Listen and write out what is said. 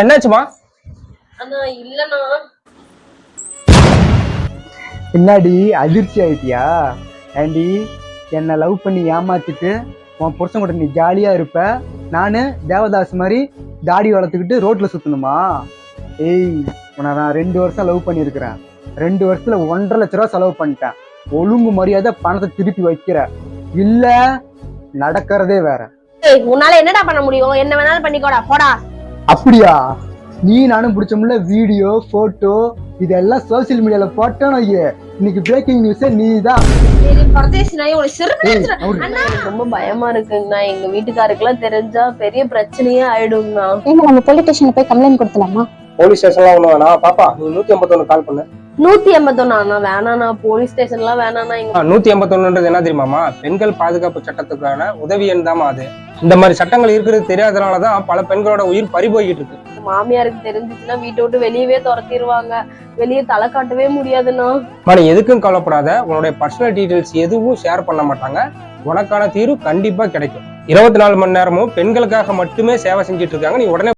என்னாச்சுமா? பின்னாடி அதிர்ச்சி ஆயிட்டியா? ஆண்டி என்னை லவ் பண்ணி ஏமாத்திட்டு உன் புருஷன் கூட நீ ஜாலியா இருப்ப. நானு தேவதாஸ் மாதிரி தாடி வளர்த்துக்கிட்டு ரோட்ல சுத்தணுமா? ஏய் உன்னை நான் ரெண்டு வருஷம் லவ் பண்ணியிருக்கிறேன். ரெண்டு வருஷத்துல ஒன்றரை லட்ச ரூபா செலவு பண்ணிட்டேன். ஒழுங்கு மரியாதை பணத்தை திருப்பி வைக்கிற. இல்ல நடக்கிறதே வேற. ஏய் உன்னால என்னடா பண்ண முடியும்? என்ன வேணாலும் பண்ணிக்கோடா போடா. அப்படியா? நீ நானும் பிடிச்சோம்ல வீடியோ போட்டோ இதெல்லாம் சோசியல் மீடியால போட்டோன்னு வையே. இன்னைக்கு பிரேக்கிங் நியூஸே நீ தான் ரொம்ப பயமா இருக்குங்கண்ணா. எங்க வீட்டுக்காருக்கெல்லாம் தெரிஞ்சா பெரிய பிரச்சனையே ஆயிடுங்கண்ணா. நம்ம போலீஸ் ஸ்டேஷன்ல போய் கம்ப்ளைண்ட் கொடுத்துலாமா போலீஸ் ஸ்டேஷன்லாம் ஒண்ணு வேணாம். பாப்பா நீ நூத்தி எண்பத்தொன்னு கால் பண்ணு. நூத்தி எண்பத்தொன்னு வேணாண்ணா போலீஸ் ஸ்டேஷன்லாம் வேணாண்ணா எங்க ஆ, நூத்தி எண்பத்தொன்னுன்றது என்ன தெரியுமாமா பெண்கள் பாதுகாப்பு சட்டத்துக்கான உதவி எண் அது. இந்த மாதிரி சட்டங்கள் இருக்கிறது தெரியாதனாலதான் பல பெண்களோட உயிர் பறி போய்கிட்டு இருக்கு மாமியாருக்கு தெரிஞ்சிச்சுன்னா வீட்டை விட்டு வெளியவே துரத்திடுவாங்க வெளியே தலை காட்டவே முடியாதுண்ணா. நீ எதுக்கும் கவலைப்படாத. உன்னுடைய பர்சனல் டீடைல்ஸ் எதுவும் ஷேர் பண்ண மாட்டாங்க. உனக்கான தீர்வு கண்டிப்பா கிடைக்கும். இருபத்தி நாலு மணி நேரமும் பெண்களுக்காக மட்டுமே சேவை செஞ்சுட்டு இருக்காங்க. நீ உடனே